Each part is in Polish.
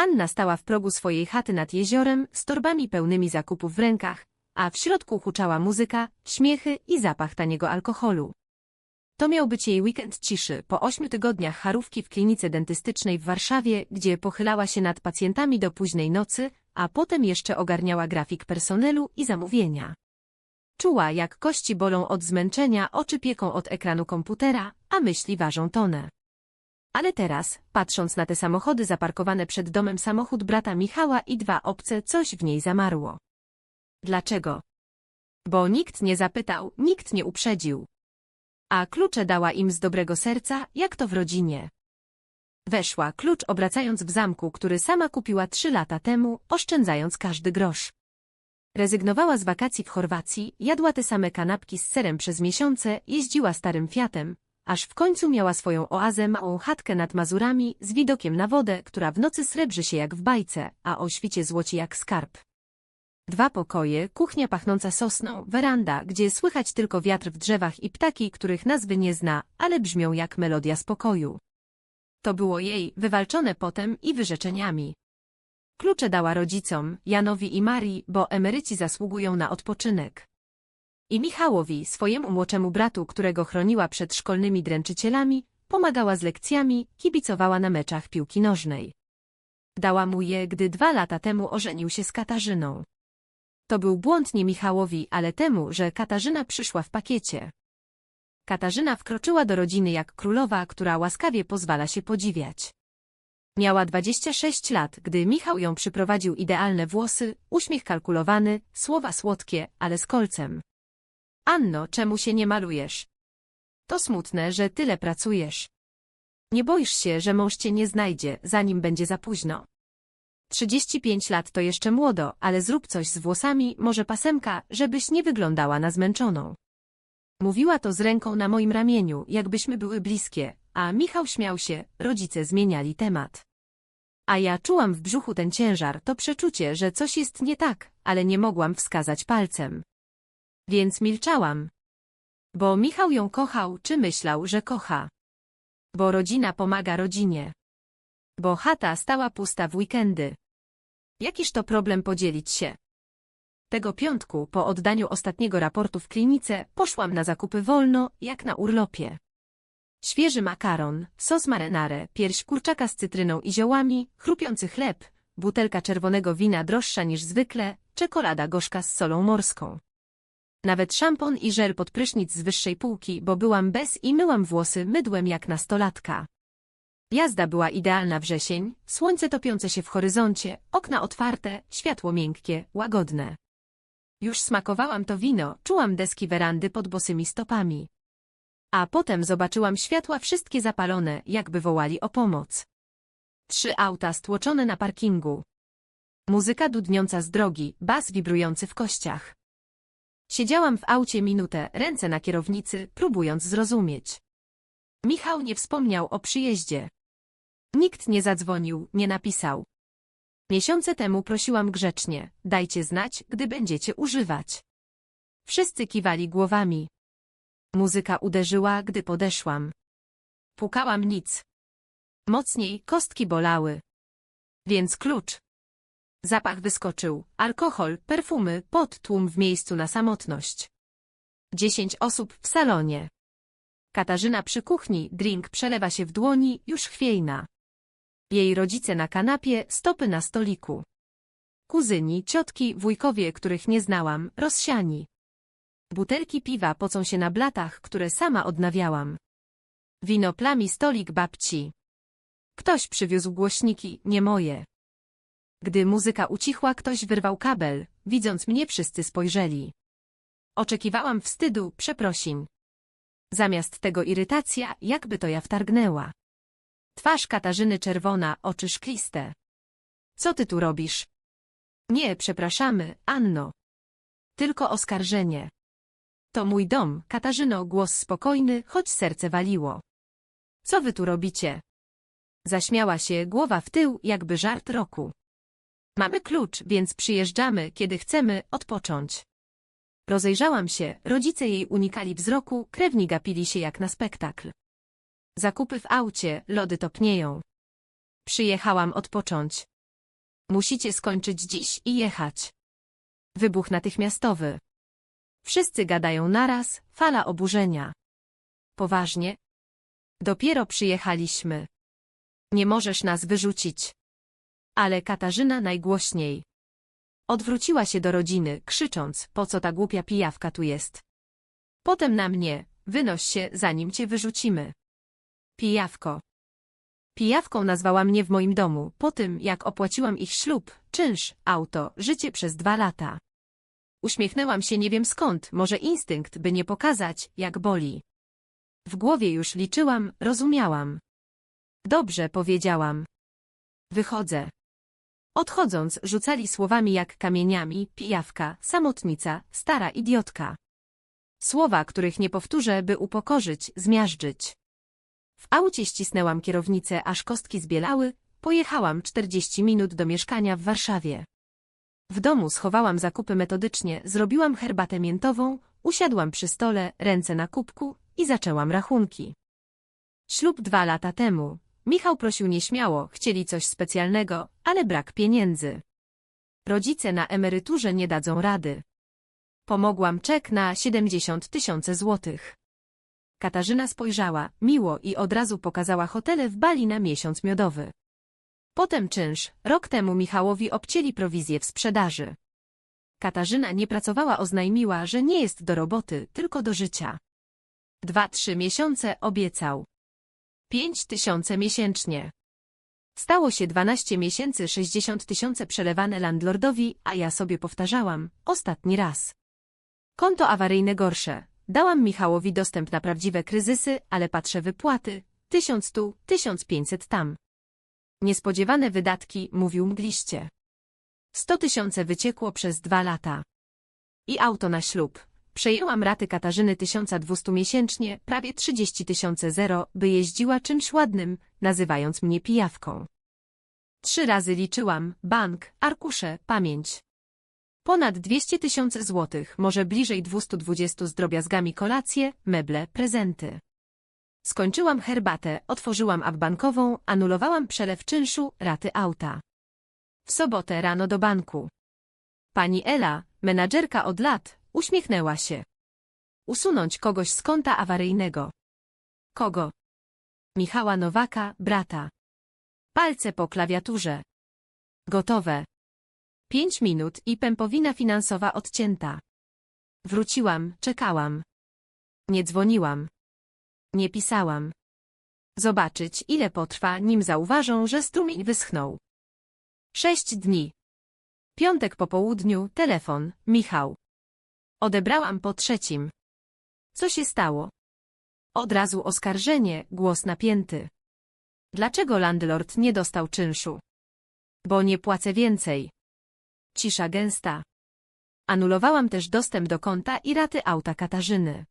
Anna stała w progu swojej chaty nad jeziorem z torbami pełnymi zakupów w rękach, a w środku huczała muzyka, śmiechy i zapach taniego alkoholu. To miał być jej weekend ciszy po ośmiu tygodniach charówki w klinice dentystycznej w Warszawie, gdzie pochylała się nad pacjentami do późnej nocy, a potem jeszcze ogarniała grafik personelu i zamówienia. Czuła, jak kości bolą od zmęczenia, oczy pieką od ekranu komputera, a myśli ważą tonę. Ale teraz, patrząc na te samochody zaparkowane przed domem samochód brata Michała i dwa obce, coś w niej zamarło. Dlaczego? Bo nikt nie zapytał, nikt nie uprzedził. A klucze dała im z dobrego serca, jak to w rodzinie. Weszła klucz obracając w zamku, który sama kupiła trzy lata temu, oszczędzając każdy grosz. Rezygnowała z wakacji w Chorwacji, jadła te same kanapki z serem przez miesiące, jeździła starym Fiatem, aż w końcu miała swoją oazę małą chatkę nad Mazurami z widokiem na wodę, która w nocy srebrzy się jak w bajce, a o świcie złoci jak skarb. Dwa pokoje, kuchnia pachnąca sosną, weranda, gdzie słychać tylko wiatr w drzewach i ptaki, których nazwy nie zna, ale brzmią jak melodia spokoju. To było jej, wywalczone potem i wyrzeczeniami. Klucze dała rodzicom, Janowi i Marii, bo emeryci zasługują na odpoczynek. I Michałowi, swojemu młodszemu bratu, którego chroniła przed szkolnymi dręczycielami, pomagała z lekcjami, kibicowała na meczach piłki nożnej. Dała mu je, gdy dwa lata temu ożenił się z Katarzyną. To był błąd nie Michałowi, ale temu, że Katarzyna przyszła w pakiecie. Katarzyna wkroczyła do rodziny jak królowa, która łaskawie pozwala się podziwiać. Miała 26 lat, gdy Michał ją przyprowadził idealne włosy, uśmiech kalkulowany, słowa słodkie, ale z kolcem. Anno, czemu się nie malujesz? To smutne, że tyle pracujesz. Nie boisz się, że mąż cię nie znajdzie, zanim będzie za późno. 35 lat to jeszcze młodo, ale zrób coś z włosami, może pasemka, żebyś nie wyglądała na zmęczoną. Mówiła to z ręką na moim ramieniu, jakbyśmy były bliskie, a Michał śmiał się, rodzice zmieniali temat. A ja czułam w brzuchu ten ciężar, to przeczucie, że coś jest nie tak, ale nie mogłam wskazać palcem. Więc milczałam. Bo Michał ją kochał, czy myślał, że kocha. Bo rodzina pomaga rodzinie. Bo chata stała pusta w weekendy. Jakiż to problem podzielić się? Tego piątku, po oddaniu ostatniego raportu w klinice, poszłam na zakupy wolno, jak na urlopie. Świeży makaron, sos marinara, pierś kurczaka z cytryną i ziołami, chrupiący chleb, butelka czerwonego wina droższa niż zwykle, czekolada gorzka z solą morską. Nawet szampon i żel pod prysznic z wyższej półki, bo byłam bez i myłam włosy mydłem jak nastolatka. Jazda była idealna wrzesień, słońce topiące się w horyzoncie, okna otwarte, światło miękkie, łagodne. Już smakowałam to wino, czułam deski werandy pod bosymi stopami. A potem zobaczyłam światła wszystkie zapalone, jakby wołali o pomoc. Trzy auta stłoczone na parkingu. Muzyka dudniąca z drogi, bas wibrujący w kościach. Siedziałam w aucie minutę, ręce na kierownicy, próbując zrozumieć. Michał nie wspomniał o przyjeździe. Nikt nie zadzwonił, nie napisał. Miesiące temu prosiłam grzecznie, dajcie znać, gdy będziecie używać. Wszyscy kiwali głowami. Muzyka uderzyła, gdy podeszłam. Pukałam nic. Mocniej kostki bolały. Więc klucz. Zapach wyskoczył, alkohol, perfumy, pot tłum w miejscu na samotność. Dziesięć osób w salonie. Katarzyna przy kuchni, drink przelewa się w dłoni, już chwiejna. Jej rodzice na kanapie, stopy na stoliku. Kuzyni, ciotki, wujkowie, których nie znałam, rozsiani. Butelki piwa pocą się na blatach, które sama odnawiałam. Wino plami stolik babci. Ktoś przywiózł głośniki, nie moje. Gdy muzyka ucichła, ktoś wyrwał kabel, widząc mnie wszyscy spojrzeli. Oczekiwałam wstydu, przeprosin. Zamiast tego irytacja, jakby to ja wtargnęła. Twarz Katarzyny czerwona, oczy szkliste. Co ty tu robisz? Nie, przepraszamy, Anno. Tylko oskarżenie. To mój dom, Katarzyno, głos spokojny, choć serce waliło. Co wy tu robicie? Zaśmiała się, głowa w tył, jakby żart roku. Mamy klucz, więc przyjeżdżamy, kiedy chcemy odpocząć. Rozejrzałam się, rodzice jej unikali wzroku, krewni gapili się jak na spektakl. Zakupy w aucie, lody topnieją. Przyjechałam odpocząć. Musicie skończyć dziś i jechać. Wybuch natychmiastowy. Wszyscy gadają naraz, fala oburzenia. Poważnie? Dopiero przyjechaliśmy. Nie możesz nas wyrzucić. Ale Katarzyna najgłośniej. Odwróciła się do rodziny, krzycząc, po co ta głupia pijawka tu jest. Potem na mnie, wynoś się, zanim cię wyrzucimy. Pijawko. Pijawką nazwała mnie w moim domu, po tym, jak opłaciłam ich ślub, czynsz, auto, życie przez dwa lata. Uśmiechnęłam się nie wiem skąd, może instynkt, by nie pokazać, jak boli. W głowie już liczyłam, rozumiałam. Dobrze, powiedziałam. Wychodzę. Odchodząc, rzucali słowami jak kamieniami, pijawka, samotnica, stara idiotka. Słowa, których nie powtórzę, by upokorzyć, zmiażdżyć. W aucie ścisnęłam kierownicę, aż kostki zbielały, pojechałam 40 minut do mieszkania w Warszawie. W domu schowałam zakupy metodycznie, zrobiłam herbatę miętową, usiadłam przy stole, ręce na kubku i zaczęłam rachunki. Ślub dwa lata temu. Michał prosił nieśmiało, chcieli coś specjalnego, ale brak pieniędzy. Rodzice na emeryturze nie dadzą rady. Pomogłam czek na 70 tysięcy złotych. Katarzyna spojrzała, miło i od razu pokazała hotele w Bali na miesiąc miodowy. Potem czynsz, rok temu Michałowi obcięli prowizję w sprzedaży. Katarzyna nie pracowała, oznajmiła, że nie jest do roboty, tylko do życia. Dwa, trzy miesiące obiecał. Pięć tysiące miesięcznie. Stało się 12 miesięcy 60 tysiące przelewane landlordowi, a ja sobie powtarzałam, ostatni raz. Konto awaryjne gorsze. Dałam Michałowi dostęp na prawdziwe kryzysy, ale patrzę wypłaty. 1000 tu, 1500 tam. Niespodziewane wydatki, mówił mgliście. 100 tysiące wyciekło przez dwa lata. I auto na ślub. Przejęłam raty Katarzyny 1200 miesięcznie, prawie 30 tysiące zero, by jeździła czymś ładnym, nazywając mnie pijawką. Trzy razy liczyłam, bank, arkusze, pamięć. Ponad 200 tysięcy złotych, może bliżej 220 z drobiazgami kolacje, meble, prezenty. Skończyłam herbatę, otworzyłam app bankową, anulowałam przelew czynszu, raty auta. W sobotę rano do banku. Pani Ela, menadżerka od lat, uśmiechnęła się. Usunąć kogoś z konta awaryjnego. Kogo? Michała Nowaka, brata. Palce po klawiaturze. Gotowe. Pięć minut i pępowina finansowa odcięta. Wróciłam, czekałam. Nie dzwoniłam. Nie pisałam. Zobaczyć, ile potrwa, nim zauważą, że strumień wyschnął. Sześć dni. Piątek po południu, telefon, Michał. Odebrałam po trzecim. Co się stało? Od razu oskarżenie, głos napięty. Dlaczego landlord nie dostał czynszu? Bo nie płacę więcej. Cisza gęsta. Anulowałam też dostęp do konta i raty auta Katarzyny.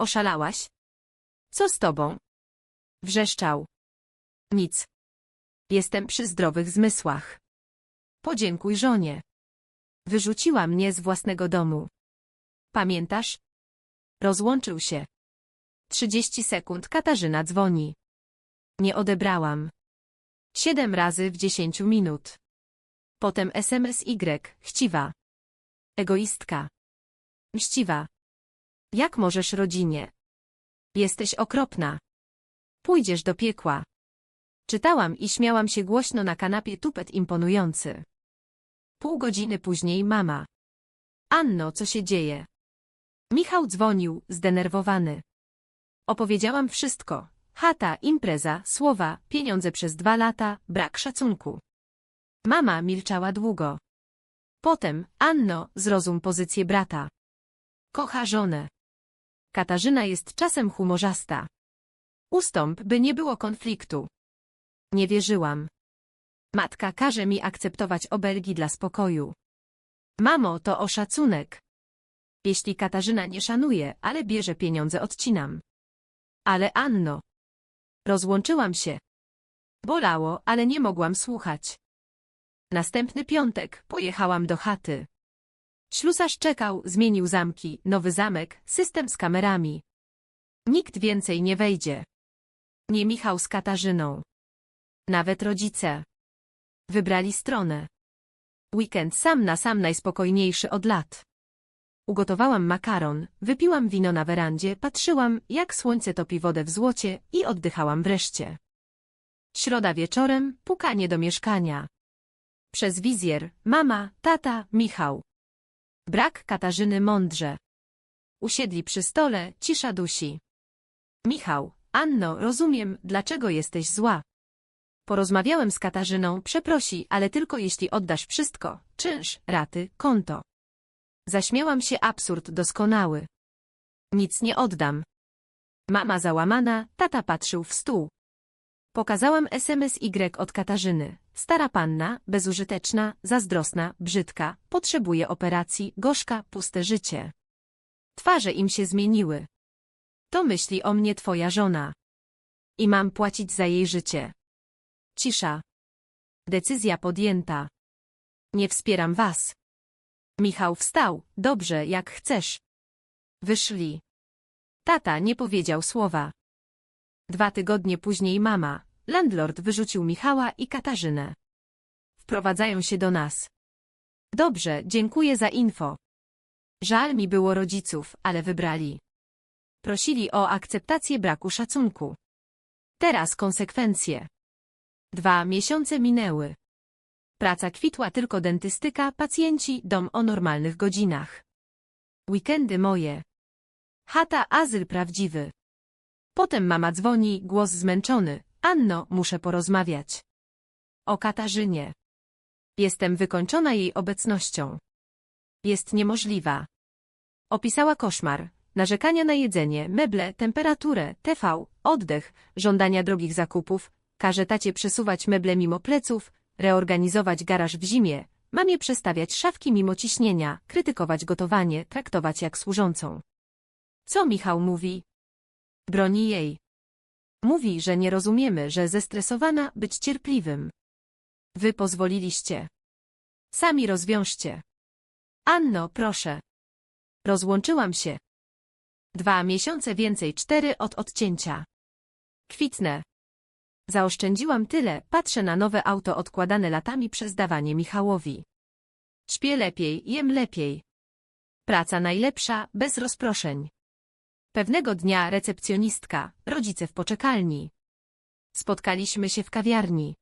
Oszalałaś? Co z tobą? Wrzeszczał. Nic. Jestem przy zdrowych zmysłach. Podziękuj żonie. Wyrzuciła mnie z własnego domu. Pamiętasz? Rozłączył się. Trzydzieści sekund Katarzyna dzwoni. Nie odebrałam. Siedem razy w dziesięciu minut. Potem SMS Y, chciwa. Egoistka. Mściwa. Jak możesz rodzinie? Jesteś okropna. Pójdziesz do piekła. Czytałam i śmiałam się głośno na kanapie tupet imponujący. Pół godziny później mama. Anno, co się dzieje? Michał dzwonił, zdenerwowany. Opowiedziałam wszystko. Chata, impreza, słowa, pieniądze przez dwa lata, brak szacunku. Mama milczała długo. Potem, Anno, zrozum pozycję brata. Kocha żonę. Katarzyna jest czasem humorzasta. Ustąp, by nie było konfliktu. Nie wierzyłam. Matka każe mi akceptować obelgi dla spokoju. Mamo, to o szacunek. Jeśli Katarzyna nie szanuje, ale bierze pieniądze, odcinam. Ale Anno. Rozłączyłam się. Bolało, ale nie mogłam słuchać. Następny piątek pojechałam do chaty. Ślusarz czekał, zmienił zamki, nowy zamek, system z kamerami. Nikt więcej nie wejdzie. Nie Michał z Katarzyną. Nawet rodzice. Wybrali stronę. Weekend sam na sam najspokojniejszy od lat. Ugotowałam makaron, wypiłam wino na werandzie, patrzyłam, jak słońce topi wodę w złocie i oddychałam wreszcie. Środa wieczorem, pukanie do mieszkania. Przez wizjer, mama, tata, Michał. Brak Katarzyny mądrze. Usiedli przy stole, cisza dusi. Michał, Anno, rozumiem, dlaczego jesteś zła. Porozmawiałem z Katarzyną, przeprosi, ale tylko jeśli oddasz wszystko, czynsz, raty, konto. Zaśmiałam się absurd doskonały. Nic nie oddam. Mama załamana, tata patrzył w stół. Pokazałam SMS Y od Katarzyny. Stara panna, bezużyteczna, zazdrosna, brzydka, potrzebuje operacji, gorzka, puste życie. Twarze im się zmieniły. To myśli o mnie twoja żona. I mam płacić za jej życie. Cisza. Decyzja podjęta. Nie wspieram was. Michał wstał, dobrze, jak chcesz. Wyszli. Tata nie powiedział słowa. Dwa tygodnie później mama, landlord wyrzucił Michała i Katarzynę. Wprowadzają się do nas. Dobrze, dziękuję za info. Żal mi było rodziców, ale wybrali. Prosili o akceptację braku szacunku. Teraz konsekwencje. Dwa miesiące minęły. Praca kwitła tylko dentystyka, pacjenci, dom o normalnych godzinach. Weekendy moje. Chata, azyl prawdziwy. Potem mama dzwoni, głos zmęczony. Anno, muszę porozmawiać. O Katarzynie. Jestem wykończona jej obecnością. Jest niemożliwa. Opisała koszmar, narzekania na jedzenie, meble, temperaturę, TV, oddech, żądania drogich zakupów, każe tacie przesuwać meble mimo pleców, reorganizować garaż w zimie, mamie przestawiać szafki mimo ciśnienia, krytykować gotowanie, traktować jak służącą. Co Michał mówi? Broni jej. Mówi, że nie rozumiemy, że zestresowana być cierpliwym. Wy pozwoliliście. Sami rozwiążcie. Anno, proszę. Rozłączyłam się. Dwa miesiące więcej cztery od odcięcia. Kwitnę. Zaoszczędziłam tyle, patrzę na nowe auto odkładane latami przez dawanie Michałowi. Śpię lepiej, jem lepiej. Praca najlepsza, bez rozproszeń. Pewnego dnia recepcjonistka, rodzice w poczekalni. Spotkaliśmy się w kawiarni.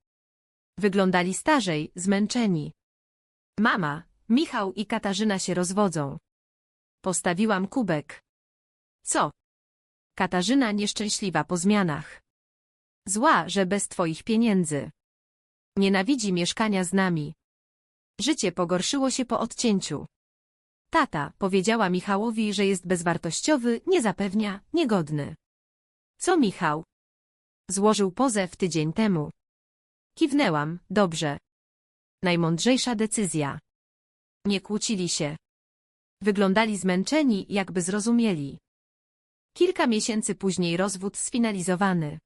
Wyglądali starzej, zmęczeni. Mama, Michał i Katarzyna się rozwodzą. Postawiłam kubek. Co? Katarzyna nieszczęśliwa po zmianach. Zła, że bez twoich pieniędzy. Nienawidzi mieszkania z nami. Życie pogorszyło się po odcięciu. Tata powiedziała Michałowi, że jest bezwartościowy, nie zapewnia, niegodny. Co Michał? Złożył pozew tydzień temu. Kiwnęłam, dobrze. Najmądrzejsza decyzja. Nie kłócili się. Wyglądali zmęczeni, jakby zrozumieli. Kilka miesięcy później rozwód sfinalizowany.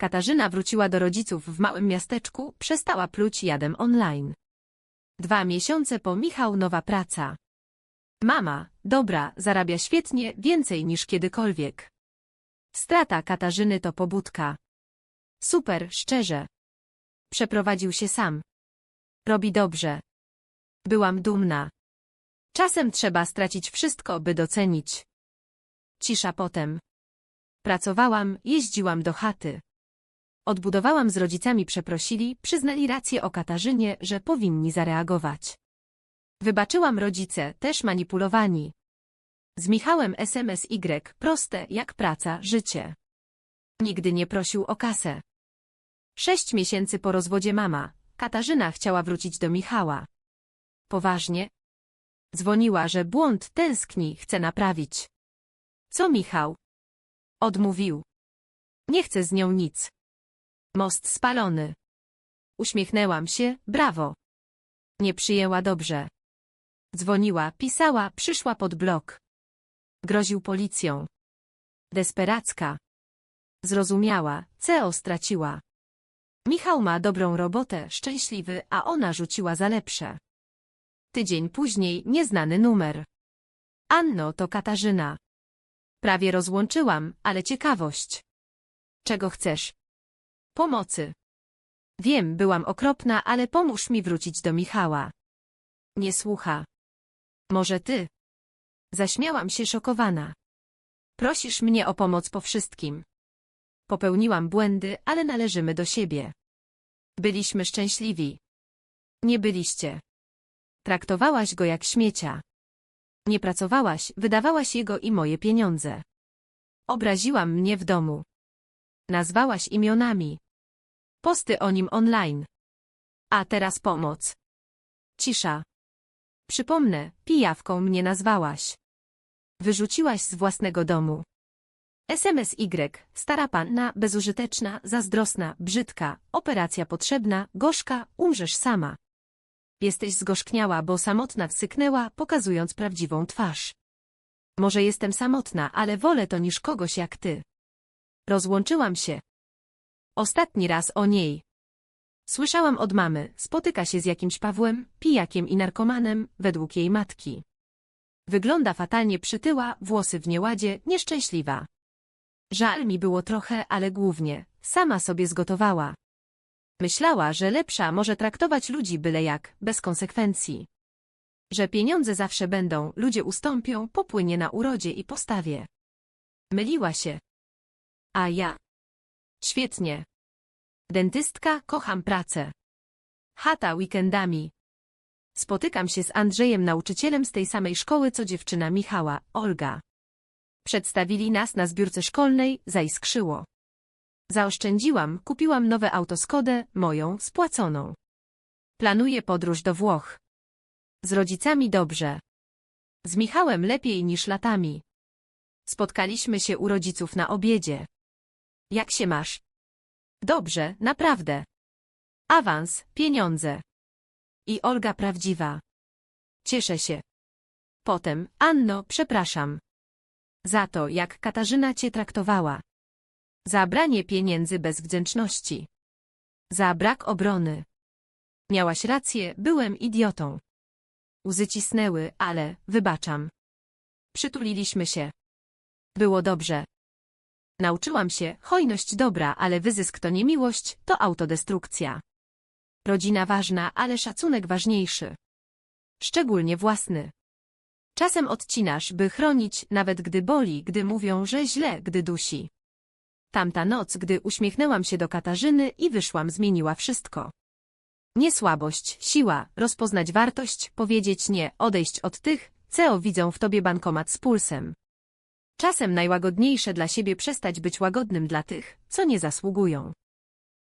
Katarzyna wróciła do rodziców w małym miasteczku, przestała pluć jadem online. Dwa miesiące po Michał nowa praca. Mama, dobra, zarabia świetnie, więcej niż kiedykolwiek. Strata Katarzyny to pobudka. Super, szczerze. Przeprowadził się sam. Robi dobrze. Byłam dumna. Czasem trzeba stracić wszystko, by docenić. Cisza potem. Pracowałam, jeździłam do chaty. Odbudowałam z rodzicami przeprosili, przyznali rację o Katarzynie, że powinni zareagować. Wybaczyłam rodzice, też manipulowani. Z Michałem SMS Y, proste jak praca, życie. Nigdy nie prosił o kasę. Sześć miesięcy po rozwodzie mama, Katarzyna chciała wrócić do Michała. Poważnie? Dzwoniła, że błąd tęskni, chce naprawić. Co Michał? Odmówił. Nie chcę z nią nic. Most spalony. Uśmiechnęłam się, brawo. Nie przyjęła dobrze. Dzwoniła, pisała, przyszła pod blok. Groził policją. Desperacka. Zrozumiała, CEO straciła. Michał ma dobrą robotę, szczęśliwy, a ona rzuciła za lepsze. Tydzień później nieznany numer. Anno to Katarzyna. Prawie rozłączyłam, ale ciekawość. Czego chcesz? Pomocy. Wiem, byłam okropna, ale pomóż mi wrócić do Michała. Nie słucha. Może ty? Zaśmiałam się szokowana. Prosisz mnie o pomoc po wszystkim. Popełniłam błędy, ale należymy do siebie. Byliśmy szczęśliwi. Nie byliście. Traktowałaś go jak śmiecia. Nie pracowałaś, wydawałaś jego i moje pieniądze. Obraziłam mnie w domu. Nazwałaś imionami. Posty o nim online. A teraz pomoc. Cisza. Przypomnę, pijawką mnie nazwałaś. Wyrzuciłaś z własnego domu. SMS Y, stara panna, bezużyteczna, zazdrosna, brzydka, operacja potrzebna, gorzka, umrzesz sama. Jesteś zgorzkniała, bo samotna wsyknęła, pokazując prawdziwą twarz. Może jestem samotna, ale wolę to niż kogoś jak ty. Rozłączyłam się. Ostatni raz o niej. Słyszałam od mamy, spotyka się z jakimś Pawłem, pijakiem i narkomanem, według jej matki. Wygląda fatalnie przytyła, włosy w nieładzie, nieszczęśliwa. Żal mi było trochę, ale głównie, sama sobie zgotowała. Myślała, że lepsza może traktować ludzi byle jak, bez konsekwencji. Że pieniądze zawsze będą, ludzie ustąpią, popłynie na urodzie i postawie. Myliła się. A ja. Świetnie. Dentystka, kocham pracę. Chata weekendami. Spotykam się z Andrzejem, nauczycielem z tej samej szkoły co dziewczyna Michała, Olga. Przedstawili nas na zbiórce szkolnej, zaiskrzyło. Zaoszczędziłam, kupiłam nowe auto Skodę, moją, spłaconą. Planuję podróż do Włoch. Z rodzicami dobrze. Z Michałem lepiej niż latami. Spotkaliśmy się u rodziców na obiedzie. Jak się masz? Dobrze, naprawdę. Awans, pieniądze. I Olga prawdziwa. Cieszę się. Potem, Anno, przepraszam. Za to, jak Katarzyna cię traktowała. Za branie pieniędzy bez wdzięczności. Za brak obrony. Miałaś rację, byłem idiotą. Łzy cisnęły, ale, wybaczam. Przytuliliśmy się. Było dobrze. Nauczyłam się, hojność dobra, ale wyzysk to nie miłość, to autodestrukcja. Rodzina ważna, ale szacunek ważniejszy. Szczególnie własny. Czasem odcinasz, by chronić, nawet gdy boli, gdy mówią, że źle, gdy dusi. Tamta noc, gdy uśmiechnęłam się do Katarzyny i wyszłam, zmieniła wszystko. Nie słabość, siła, rozpoznać wartość, powiedzieć nie, odejść od tych, co widzą w tobie bankomat z pulsem. Czasem najłagodniejsze dla siebie przestać być łagodnym dla tych, co nie zasługują.